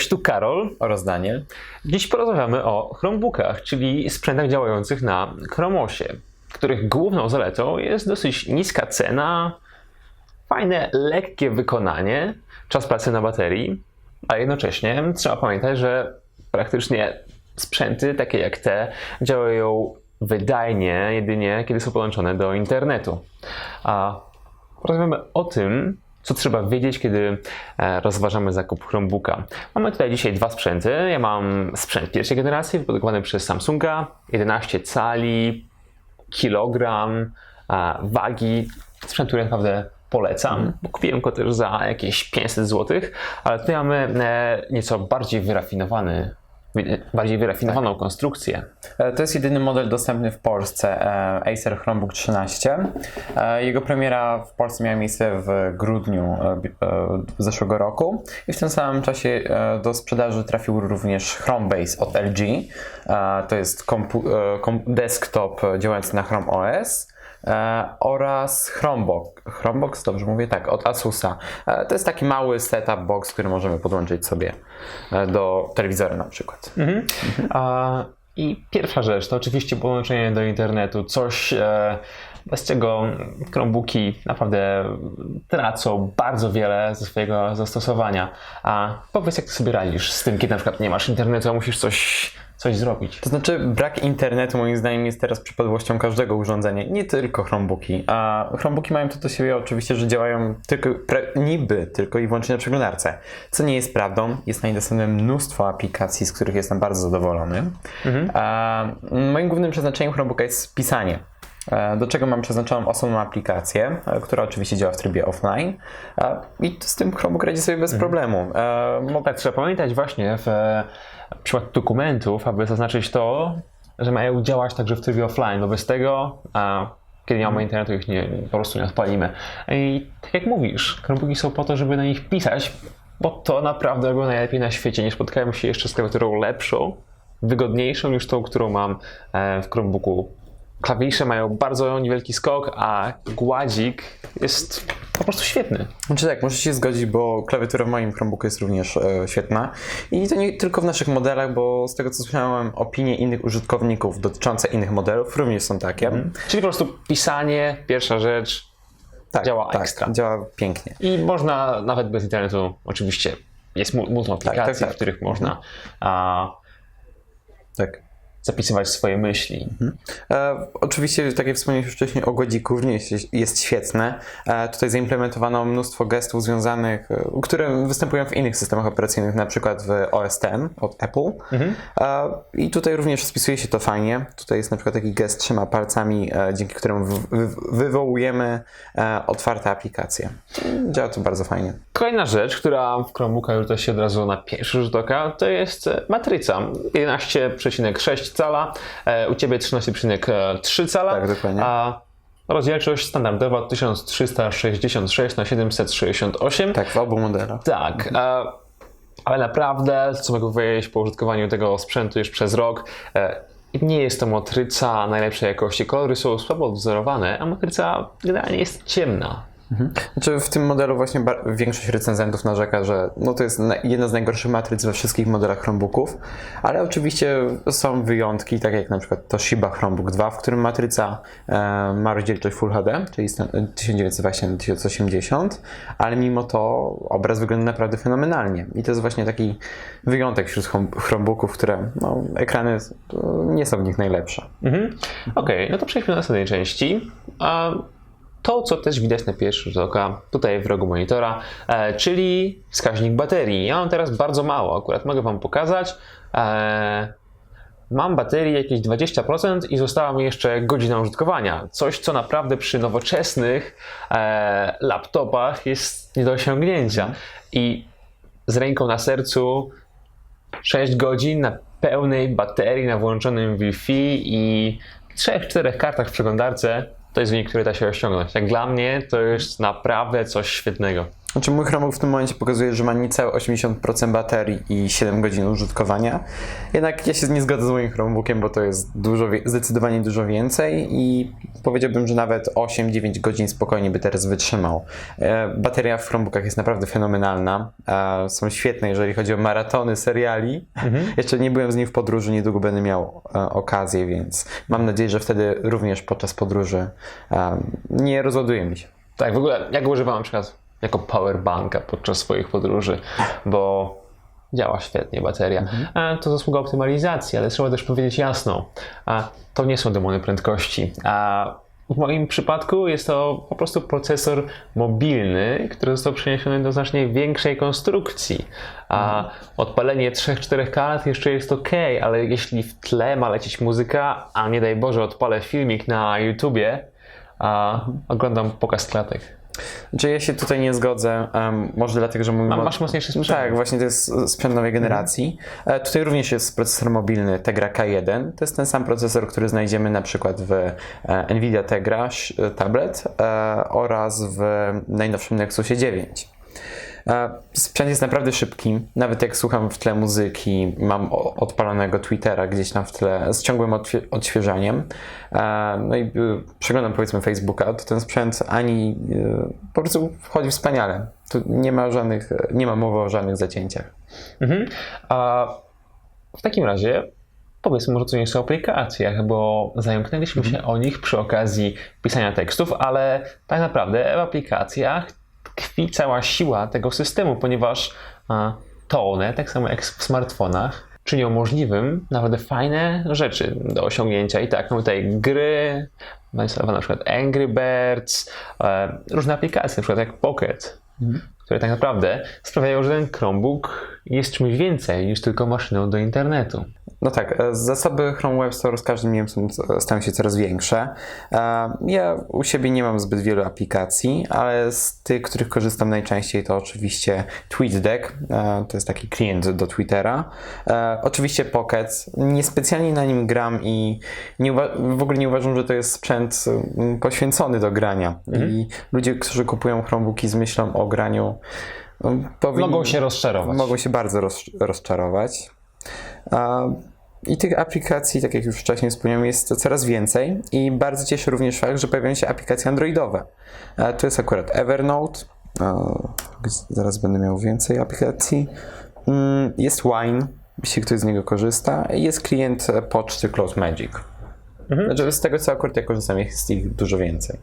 Cześć, tu Karol. oraz Daniel. Dziś porozmawiamy o Chromebookach, czyli sprzętach działających na Chromosie, których główną zaletą jest dosyć niska cena, fajne, lekkie wykonanie, czas pracy na baterii, a jednocześnie trzeba pamiętać, że praktycznie sprzęty takie jak te działają wydajnie jedynie kiedy są podłączone do internetu. A porozmawiamy o tym, co trzeba wiedzieć, kiedy e, rozważamy zakup Chromebooka. Mamy tutaj dzisiaj dwa sprzęty. Ja mam sprzęt pierwszej generacji, wyprodukowany przez Samsunga, 11 cali, kilogram e, wagi. Sprzęt, który naprawdę polecam. bo Kupiłem go też za jakieś 500 zł, ale tutaj mamy e, nieco bardziej wyrafinowany, wy- bardziej wyrafinowaną konstrukcję. E, To jest jedyny model dostępny w Polsce, e, Acer Chromebook 13. E, Jego premiera w Polsce miała miejsce w grudniu zeszłego roku i w tym samym czasie do sprzedaży trafił również Chromebase od LG. To jest desktop działający na Chrome OS. E, oraz Chromebox. Chromebox, dobrze mówię? Tak, od Asusa. E, To jest taki mały setup box, który możemy podłączyć sobie e, do telewizora na przykład. A, I pierwsza rzecz to oczywiście połączenie do internetu, coś e, bez czego Chromebooki naprawdę tracą bardzo wiele ze swojego zastosowania. A powiedz, jak ty sobie radzisz z tym, kiedy na przykład nie masz internetu, a musisz coś, coś zrobić. To znaczy, brak internetu moim zdaniem jest teraz przypadłością każdego urządzenia, nie tylko Chromebooki. A Chromebooki mają to do siebie oczywiście, że działają tylko, niby tylko i wyłącznie na przeglądarce, co nie jest prawdą. Jest na niej dostępne mnóstwo aplikacji, z których jestem bardzo zadowolony. A moim głównym przeznaczeniem Chromebooka jest pisanie. E, Do czego mam przeznaczoną osobną aplikację, e, która oczywiście działa w trybie offline. E, I z tym Chromebook radzi sobie bez problemu. E, mo- Tak, trzeba pamiętać właśnie w e, przypadku dokumentów, aby zaznaczyć to, że mają działać także w trybie offline, bo bez tego, a, kiedy nie mamy internetu, ich nie, po prostu nie odpalimy. I tak jak mówisz, Chromebooki są po to, żeby na nich pisać, bo to naprawdę robią najlepiej na świecie. Nie spotkałem się jeszcze z klawiaturą lepszą, wygodniejszą niż tą, którą mam w Chromebooku. Klawisze mają bardzo niewielki skok, a gładzik jest po prostu świetny. Znaczy tak, muszę się zgodzić, bo klawiatura w moim Chromebooku jest również e, świetna. I to nie tylko w naszych modelach, bo z tego co słyszałem, opinie innych użytkowników dotyczące innych modelów również są takie. Czyli po prostu pisanie, pierwsza rzecz, Tak, Działa tak, ekstra. Działa pięknie. i można nawet bez internetu, oczywiście jest mu- multum aplikacji, tak, tak. w których można a, Tak. Zapisywać swoje myśli. E, oczywiście, tak jak wspomniałem już wcześniej, o godziku również jest, jest świetne. E, tutaj zaimplementowano mnóstwo gestów związanych, e, które występują w innych systemach operacyjnych, na przykład w OS X od Apple. E, I tutaj również spisuje się to fajnie. Tutaj jest na przykład taki gest trzema palcami, e, dzięki któremu wy, wy, wywołujemy e, otwarte aplikacje. Działa to bardzo fajnie. Kolejna rzecz, która w Chromebooka rzuca się od razu na pierwszy rzut oka, to jest e, matryca. 11,6 cala, e, u Ciebie 13,3 cala. Tak, dokładnie. A rozdzielczość standardowa 1366 na 768. Tak, w obu modelach. Tak, e, ale naprawdę, co mogę powiedzieć po użytkowaniu tego sprzętu już przez rok, nie jest to matryca najlepszej jakości. Kolory są słabo odwzorowane, a matryca generalnie jest ciemna. Znaczy w tym modelu właśnie większość recenzentów narzeka, że no to jest na- jedna z najgorszych matryc we wszystkich modelach Chromebooków, ale oczywiście są wyjątki, tak jak na przykład Toshiba Chromebook 2, w którym matryca e, ma rozdzielczość Full HD, czyli sta- 1920 na 1080, ale mimo to obraz wygląda naprawdę fenomenalnie i to jest właśnie taki wyjątek wśród chrom- Chromebooków, które no, ekrany e, nie są w nich najlepsze. Mhm. Okej, no to przejdźmy do następnej części. A to, co też widać na pierwszy rzut oka, tutaj w rogu monitora, e, czyli wskaźnik baterii. Ja mam teraz bardzo mało, akurat mogę Wam pokazać. E, mam baterii jakieś 20% i została mi jeszcze godzina użytkowania. Coś, co naprawdę przy nowoczesnych e, laptopach jest nie do osiągnięcia. I z ręką na sercu 6 godzin na pełnej baterii, na włączonym Wi-Fi i 3-4 kartach w przeglądarce to jest wynik, który da się osiągnąć. Jak dla mnie to jest naprawdę coś świetnego. Znaczy mój Chromebook w tym momencie pokazuje, że ma niecałe 80% baterii i 7 godzin użytkowania. Jednak ja się nie zgodzę z moim Chromebookiem, bo to jest dużo, zdecydowanie dużo więcej i powiedziałbym, że nawet 8-9 godzin spokojnie by teraz wytrzymał. E, Bateria w Chromebookach jest naprawdę fenomenalna. E, Są świetne, jeżeli chodzi o maratony seriali. Jeszcze nie byłem z nim w podróży, niedługo będę miał e, okazję, więc mam nadzieję, że wtedy również podczas podróży nie rozładuje mi się. Tak, w ogóle ja go używam na przykład jako powerbanka podczas swoich podróży, bo działa świetnie bateria. A to zasługa optymalizacji, ale trzeba też powiedzieć jasno, a to nie są demony prędkości. A w moim przypadku jest to po prostu procesor mobilny, który został przeniesiony do znacznie większej konstrukcji. A odpalenie 3-4 kart jeszcze jest ok, ale jeśli w tle ma lecieć muzyka, a nie daj Boże odpalę filmik na YouTubie, a oglądam pokaz klatek. Znaczy ja się tutaj nie zgodzę, em, może dlatego, że mój... A mo- masz mocniejszy sprzęt. Tak, właśnie to jest sprzęt nowej generacji. E, Tutaj również jest procesor mobilny Tegra K1. To jest ten sam procesor, który znajdziemy na przykład w e, Nvidia Tegra e, tablet e, oraz w najnowszym Nexusie 9. Sprzęt jest naprawdę szybki. Nawet jak słucham w tle muzyki, mam odpalonego Twittera gdzieś tam w tle z ciągłym odświe- odświeżaniem. No i y, przeglądam powiedzmy Facebooka, to ten sprzęt ani y, po prostu wchodzi wspaniale. Tu nie ma żadnych, nie ma mowy o żadnych zacięciach. Mhm. A w takim razie powiedzmy może co nieco o aplikacjach, bo zająknęliśmy się o nich przy okazji pisania tekstów, ale tak naprawdę w aplikacjach tkwi cała siła tego systemu, ponieważ to one, tak samo jak w smartfonach, czynią możliwym naprawdę fajne rzeczy do osiągnięcia. I tak, mamy tutaj gry, zainstalowane na przykład Angry Birds, e, różne aplikacje, na przykład jak Pocket, które tak naprawdę sprawiają, że ten Chromebook jest czymś więcej niż tylko maszyną do internetu. No tak, e, zasoby Chrome Web Store z każdym dniem są, stają się coraz większe. E, Ja u siebie nie mam zbyt wielu aplikacji, ale z tych, których korzystam najczęściej to oczywiście TweetDeck, e, to jest taki klient do Twittera. E, Oczywiście Pocket, niespecjalnie na nim gram i nie w ogóle nie uważam, że to jest sprzęt mm, poświęcony do grania. I ludzie, którzy kupują Chromebooki z myślą o graniu, mm, powinni... Mogą się rozczarować. Mogą się bardzo roz, rozczarować. I tych aplikacji, tak jak już wcześniej wspomniałem, jest coraz więcej i bardzo cieszy również fakt, że pojawiają się aplikacje androidowe. Tu jest akurat Evernote, zaraz będę miał więcej aplikacji. Mm, Jest Wine, jeśli ktoś z niego korzysta. i Jest klient e, poczty Close Magic. Znaczy, z tego co akurat ja korzystam, jest ich dużo więcej.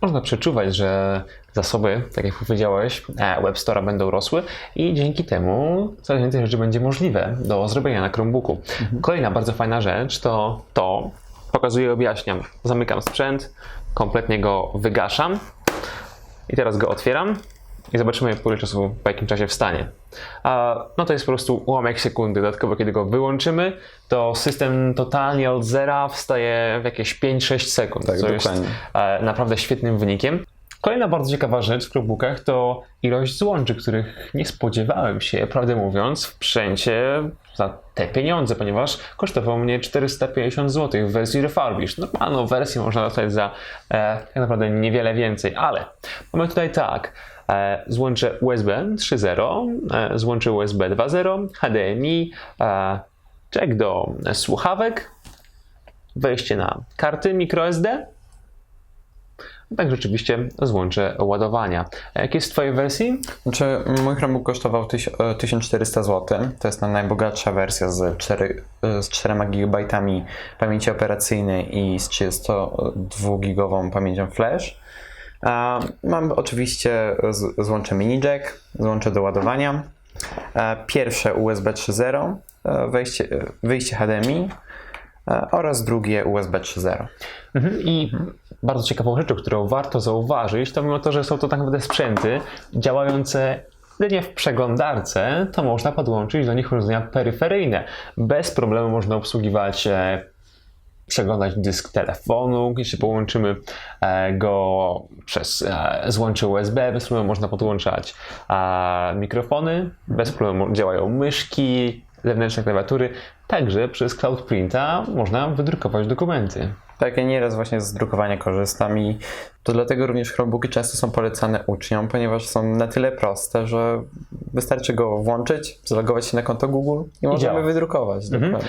Można przeczuwać, że zasoby, tak jak powiedziałeś, e, Web Store'a będą rosły i dzięki temu coraz więcej rzeczy będzie możliwe do zrobienia na Chromebooku. Kolejna bardzo fajna rzecz to to, pokazuję, objaśniam. Zamykam sprzęt, kompletnie go wygaszam i teraz go otwieram i zobaczymy po ile czasu, po jakim czasie wstanie. A, no to jest po prostu ułamek sekundy. Dodatkowo, kiedy go wyłączymy, to system totalnie od zera wstaje w jakieś 5-6 sekund, Tak, co jest dokładnie. e, naprawdę świetnym wynikiem. Kolejna bardzo ciekawa rzecz w Chromebookach to ilość złączy, których nie spodziewałem się, prawdę mówiąc, w sprzęcie za te pieniądze, ponieważ kosztowało mnie 450 zł w wersji refurbished. Normalną wersję można dostać za e, tak naprawdę niewiele więcej, ale mamy tutaj tak, złącze USB 3.0, e, złącze USB 2.0, HDMI, e, jack do słuchawek, wejście na karty microSD, tak rzeczywiście złącze ładowania. Jakie jest w Twojej wersji? Znaczy, mój Chromebook kosztował tyś, e, 1400 zł. To jest ta najbogatsza wersja z, 4, e, z 4 GB pamięci operacyjnej i z 32 GB pamięcią flash. Mam oczywiście złącze mini jack, złącze do ładowania. Pierwsze USB 3.0, e, wejście, e, wyjście HDMI e, oraz drugie USB 3.0. Mhm. I bardzo ciekawą rzeczą, którą warto zauważyć, to mimo to, że są to tak naprawdę sprzęty działające jedynie w przeglądarce, to można podłączyć do nich urządzenia peryferyjne. Bez problemu można obsługiwać przeglądać dysk telefonu, jeśli połączymy e, go przez e, złącze USB, bez problemu można podłączać mikrofony, bez problemu działają myszki, zewnętrzne klawiatury, także przez Cloud Printa można wydrukować dokumenty. Tak, ja nieraz właśnie z drukowania korzystam i to dlatego również Chromebooki często są polecane uczniom, ponieważ są na tyle proste, że wystarczy go włączyć, zalogować się na konto Google i możemy działa. wydrukować. Dokładnie.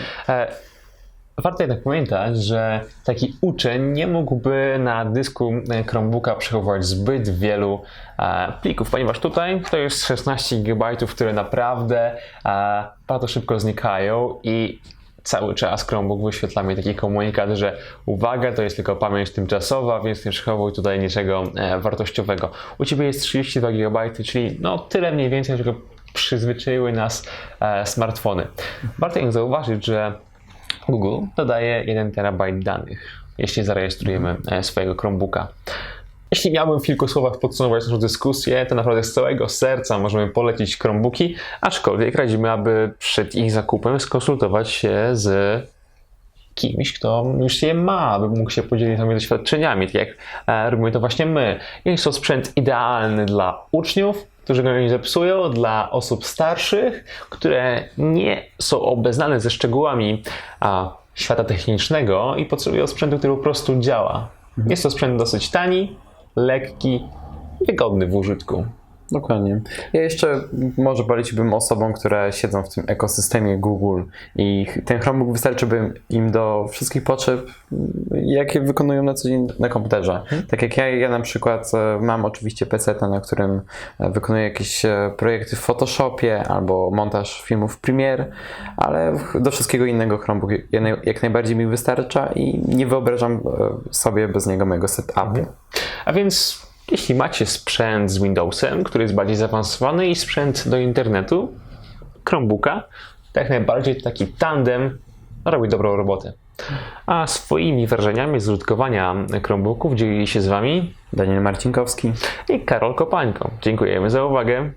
Warto jednak pamiętać, że taki uczeń nie mógłby na dysku e, Chromebooka przechowywać zbyt wielu e, plików, ponieważ tutaj to jest 16 GB, które naprawdę e, bardzo szybko znikają i cały czas Chromebook wyświetla mi taki komunikat, że uwaga, to jest tylko pamięć tymczasowa, więc nie przechowuj tutaj niczego wartościowego. U Ciebie jest 32 GB, czyli no tyle mniej więcej, czego przyzwyczaiły nas smartfony. Warto jednak zauważyć, że Google dodaje 1 terabajt danych, jeśli zarejestrujemy e, swojego Chromebooka. Jeśli miałbym w kilku słowach podsumować naszą dyskusję, to naprawdę z całego serca możemy polecić Chromebooki, aczkolwiek radzimy, aby przed ich zakupem skonsultować się z kimś, kto już je ma, aby mógł się podzielić swoimi doświadczeniami, tak jak e, robimy to właśnie my. Jest to sprzęt idealny dla uczniów, którzy go nie zepsują, dla osób starszych, które nie są obeznane ze szczegółami a, świata technicznego i potrzebują sprzętu, który po prostu działa. Jest to sprzęt dosyć tani, lekki, wygodny w użytku. Dokładnie. Ja jeszcze może poleciłbym osobom, które siedzą w tym ekosystemie Google i ten Chromebook wystarczyłby im do wszystkich potrzeb, jakie wykonują na co dzień na komputerze. Tak jak ja, ja na przykład e, mam oczywiście PC, na którym e, wykonuję jakieś e, projekty w Photoshopie albo montaż filmów w Premiere, ale do wszystkiego innego Chromebook jak naj- jak najbardziej mi wystarcza i nie wyobrażam sobie bez niego mojego setupu. A więc jeśli macie sprzęt z Windowsem, który jest bardziej zaawansowany i sprzęt do internetu, Chromebooka, to jak najbardziej taki tandem robi dobrą robotę. A swoimi wrażeniami z użytkowania Chromebooków dzielili się z Wami Daniel Marcinkowski. i Karol Kopańko. Dziękujemy za uwagę.